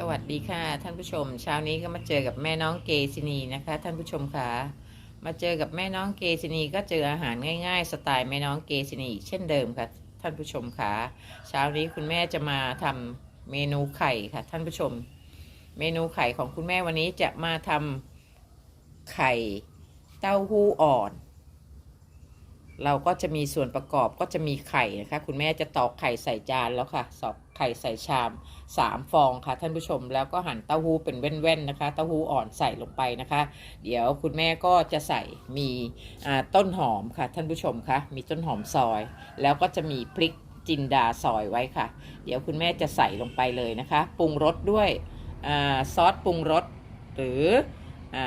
สวัสดีค่ะ ท่านผู้ชม เช้านี้ก็มาเจอกับแม่น้องเกซินีนะคะ ท่านผู้ชมค่ะมาเจอกับแม่น้องเกซินีก็เจออาหารง่าย ๆ สไตล์แม่น้องเกซินีอีกเช่นเดิมค่ะ ท่านผู้ชมค่ะเช้านี้คุณแม่จะมาทำเมนูไข่ค่ะ ท่านผู้ชม เมนูไข่ของคุณแม่วันนี้จะมาทำไข่เต้าหู้อ่อน เราก็จะมีส่วนประกอบก็จะมีไข่นะคะคุณแม่จะตอกไข่ใส่จานแล้วค่ะสอบไข่ใส่ชามสามฟองค่ะท่านผู้ชมแล้วก็หั่นเต้าหู้เป็นแว่นๆนะคะ เต้าหู้อ่อนใส่ลงไปนะคะ เดี๋ยวคุณแม่ก็จะใส่มีต้นหอมค่ะท่านผู้ชมคะมีต้นหอมซอย แล้วก็จะมีพริกจินดาซอยไว้ค่ะ เดี๋ยวคุณแม่จะใส่ลงไปเลยนะคะ ปรุงรสด้วยอซอสปรุงรสหรืออ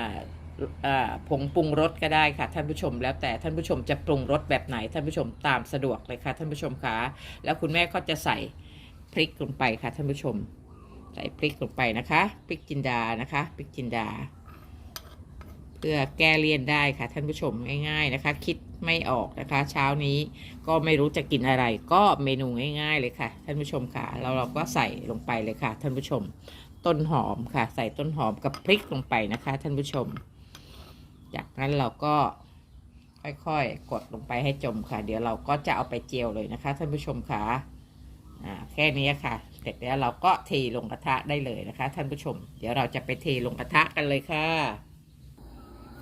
ผงปรุงรสก็ได้ค่ะท่านผู้ชม แล้วแต่ท่านผู้ชมจะปรุงรสแบบไหนท่านผู้ชมตามสะดวกเลยค่ะท่านผู้ชมคะแล้วคุณแม่ก็จะใส่พริกลงไปค่ะท่านผู้ชม ใส่พริกลงไปนะคะพริกจินดานะคะพริกจินดา เพื่อแก้เลี่ยนได้ค่ะท่านผู้ชมง่าย ๆนะคะ คิดไม่ออกนะคะ เช้านี้ก็ไม่รู้จะกินอะไร ก็เมนูง่าย ๆ เลยค่ะ ท่านผู้ชมค่ะแล้วเราก็ใส่ลงไปเลยค่ะ ท่านผู้ชม ต้นหอมค่ะ ใส่ต้นหอมกับพริกลงไปนะคะ ท่านผู้ชม จากนั้นเราก็ค่อยๆ กดลงไปให้จมค่ะ เดี๋ยวเราก็จะเอาไปเจียวเลยนะคะท่านผู้ชมค่ะอ่าแค่นี้ค่ะ เสร็จแล้วเราก็เทลงกระทะได้เลยนะคะท่านผู้ชม เดี๋ยวเราจะไปเทลงกระทะกันเลยค่ะ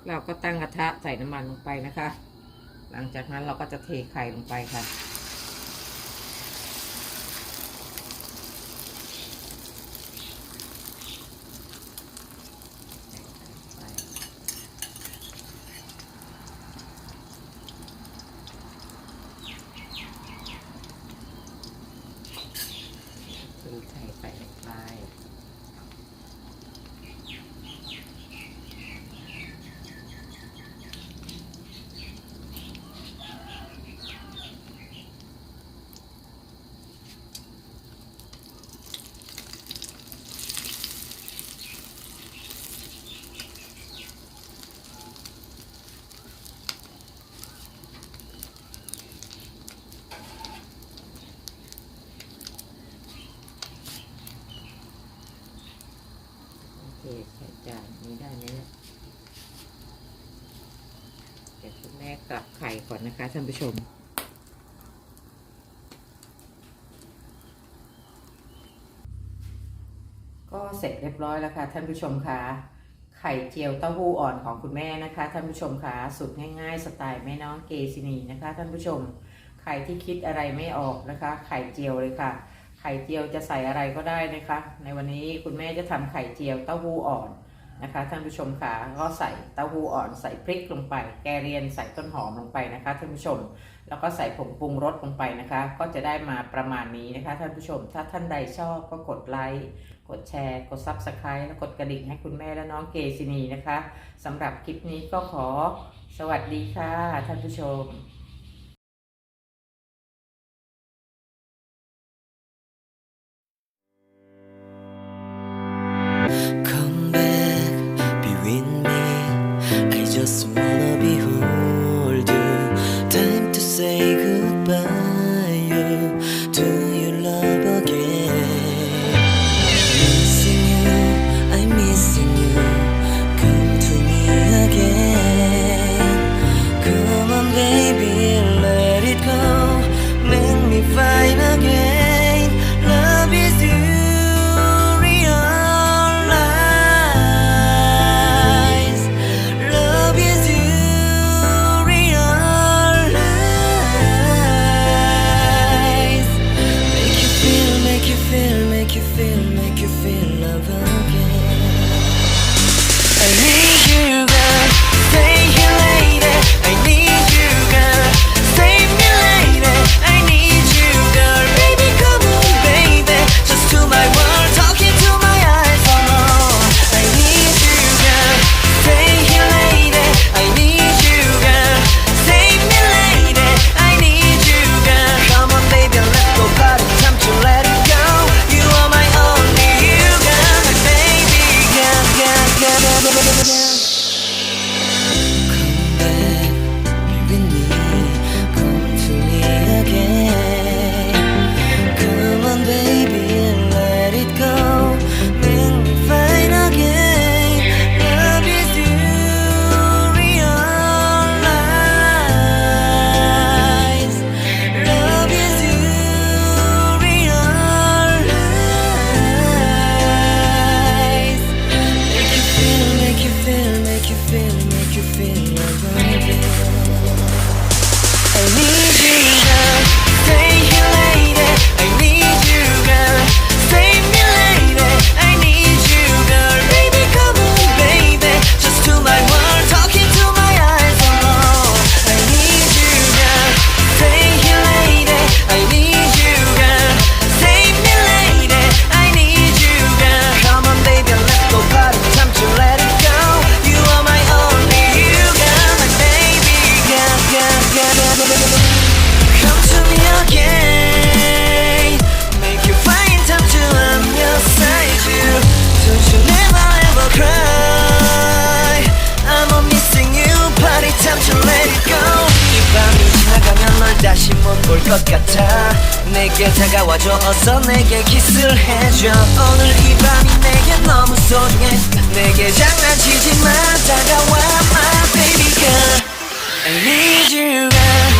เราก็ตั้งกระทะใส่น้ำมันลงไปนะคะ หลังจากนั้นเราก็จะเทไข่ลงไปค่ะ คือไข่ใส่ลงไป โอเคใส่จานนี้ได้ไหมเนี่ยเดี๋ยวคุณแม่กลับไข่ก่อนนะคะท่านผู้ชม ก็เสร็จเรียบร้อยแล้วค่ะท่านผู้ชมคะไข่เจียวเต้าหู้อ่อนของคุณแม่นะคะท่านผู้ชมคะสูตรง่ายๆ สไตล์แม่น้องเกซินีนะคะท่านผู้ชม ใครที่คิดอะไรไม่ออกนะคะ ไข่เจียวเลยค่ะ ไข่เจียวจะใส่อะไรก็ได้นะคะ ในวันนี้คุณแม่จะทำไข่เจียวเต้าหู้อ่อนนะคะท่านผู้ชมค่ะก็ใส่เต้าหู้อ่อนใส่พริกลงไป แกเรียนใส่ต้นหอมลงไปนะคะท่านผู้ชม แล้วก็ใส่ผงปรุงรสลงไปนะคะ ก็จะได้มาประมาณนี้นะคะท่านผู้ชม ถ้าท่านใดชอบก็กดไลค์กดแชร์ กด Subscribe และกดกระดิ่งให้คุณแม่และน้องเกซินีนะคะสำหรับคลิปนี้ก็ขอสวัสดีค่ะท่านผู้ชม make you feel 못 볼 것 같아. 내게 다가와줘. 어서 내게 키스를 해줘. 오늘 이 밤이 내게 너무 소중해. 내게 장난치지 마. 다가와 my baby girl. I need you now